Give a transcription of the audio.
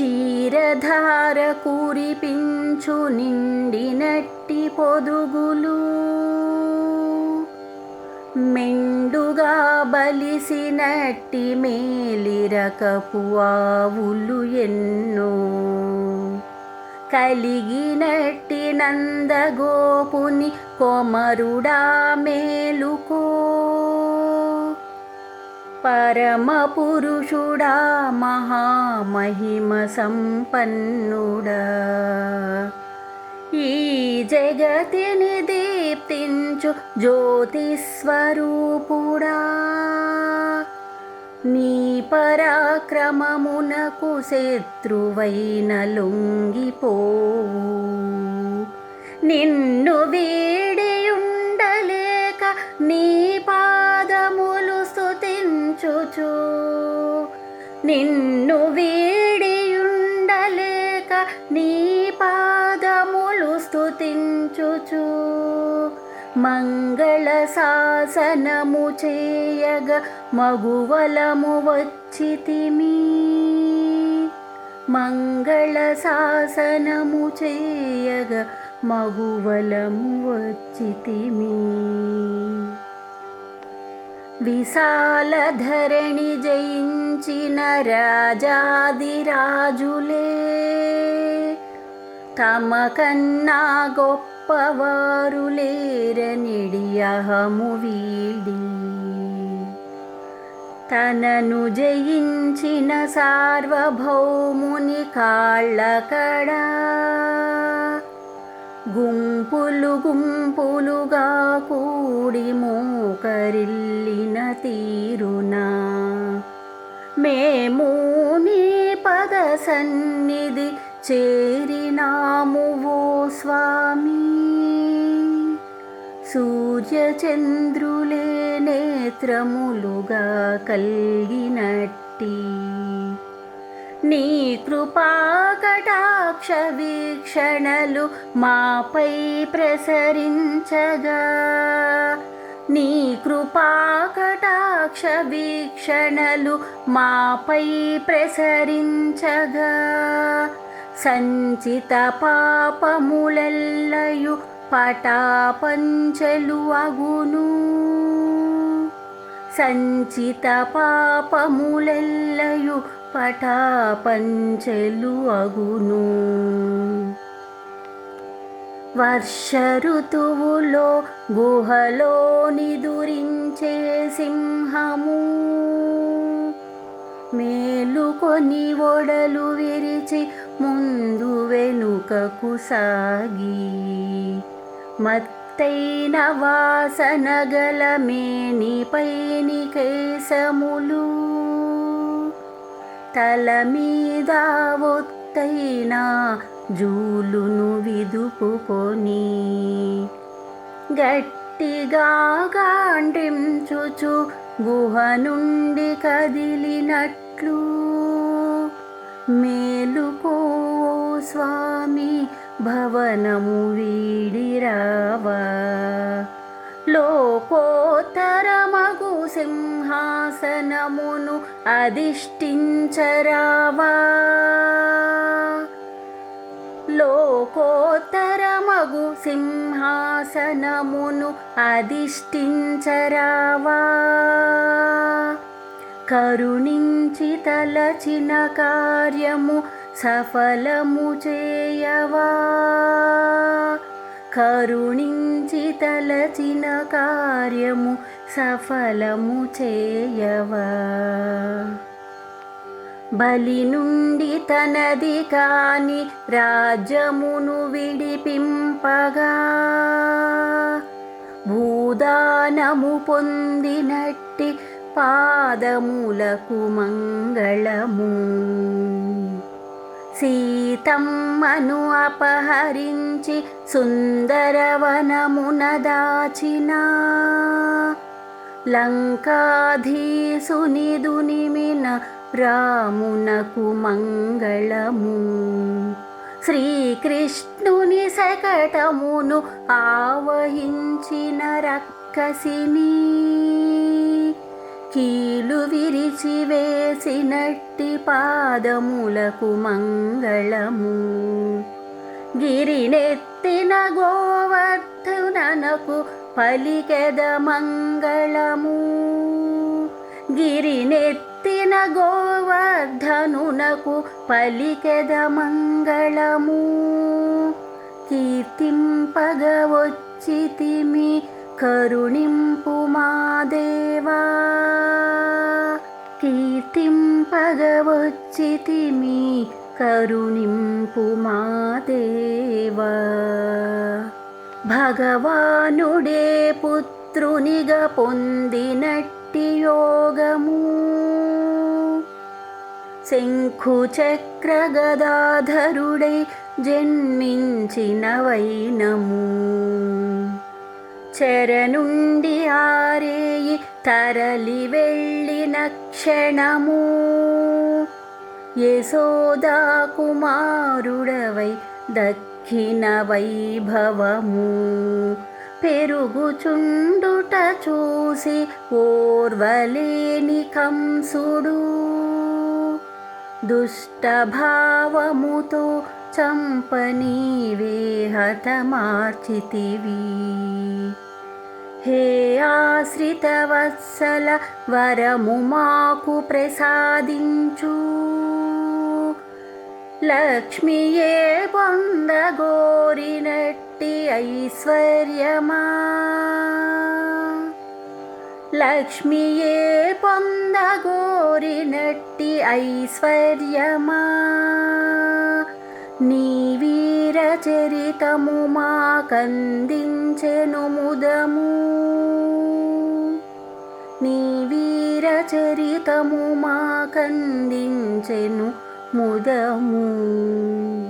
క్షీరధార కురిపించు నిండినట్టి పొదుగులు. మెండుగా బలిసినట్టి మేలిరకపు ఆవులు ఎన్నో. కలిగినట్టి నందగోపుని కొమరుడా మేలుకో. పరమ పురుషుడా మహామహిమ సంపన్నుడా. ఈ జగతిని దీప్తించు జ్యోతిస్వరూపుడా. నీ పరాక్రమమునకు శత్రువైన లొంగిపోవు. నిన్ నిన్ను వీడియుండలేక నీ పాదములు స్థుతించుచు మంగళ శాసనము చేయగ మగువలము వచ్చితిమి. మంగళ శాసనము చేయగ మగువలము వచ్చితిమి. విశాల ధరణి జయించిన రాజాదిరాజులే. తమ కన్నా గొప్పవారు లేరనిడియహము వీడి. తనను జయించిన సార్వభౌముని కాళ్ళకడా. గుంపులు గుంపులుగా కూడి మోకరిల్లిన తీరునా? మేము నీ పద సన్నిధి చేరినాము ఓ స్వామి. సూర్యచంద్రులే నేత్రములుగా కలిగినట్టి. నీ కృపా కటాక్ష వీక్షణలు మాపై ప్రసరించగా. నీ కృపా కటాక్ష వీక్షణలు మాపై ప్రసరించగా. సంచిత పాపములెల్లయు పటాపంచలు అగును. సంచిత పాపములెల్లయు పటాపంచెలు అగును. వర్ష ఋతువులో గుహలో నిదురించే సింహము. మేలుకొని ఒడలు విరిచి ముందు వెనుకకు సాగి మత్తైన వాసన గల మేనిపైని కేసములు తల మీద ఎంతైనా జూలును విదుపుకొని గట్టిగా గాండ్రించుచు గుహ నుండి కదిలినట్లు మేలుకో స్వామి భవనము వీడిరావా. లోకోత్తరం సింహాసనమును అధిష్ఠించరావా? లోకోత్తరమగు సింహాసనమును అధిష్ఠించరావా? కరుణించి తలచిన కార్యము సఫలము చేయవా? కరుణించి తలచిన కార్యము సఫలము చేయవా? బలి నుండి తనది కాని రాజ్యమును విడిపింపగా? భూదానము పొందినట్టి పాదములకు మంగళము. సీతమ్మను అపహరించి సుందరవనమున దాచినా లంకాధీసునిదునిమిన రామునకు మంగళము. శ్రీకృష్ణుని శకటమును ఆవహించిన రక్కసిని కీలు విరిచి వేసినట్టి పాదములకు మంగళము. గిరినెత్తిన గోవర్ధనకు పలికెద మంగళము. గిరినెత్తిన గోవర్ధనునకు పలికెద మంగళము. కీర్తింపగ వచ్చితిమి కరుణింపు మా దేవా. కీర్తింపగ వచ్చితిమి కరుణింపు మా దేవా భగవానుడే పుత్రునిగా పొందినట్టి యోగము. శంఖు చక్ర గదాధరుడై జన్మించిన వైనము. చెరనుండి ఆరేయి తరలి వెళ్ళిన క్షణము. యశోదా కుమారుడవై దక్షిణ వైభవము. పెరుగుచుండుట చూసి ఓర్వలేని కంసుడు. దుష్టభావముతో చంపని హతమార్చితివి హే ఆశ్రితవత్సల వరము మాకు ప్రసాదించు. లక్ష్మియే పొందగోరినట్టి ఐశ్వర్యమా? లక్ష్మియే పొందగోరినట్టి ఐశ్వర్యమా? నీ వీరచరితము మాకందించెను ముదము. నీ వీరచరితము మాకందించెను 母的母。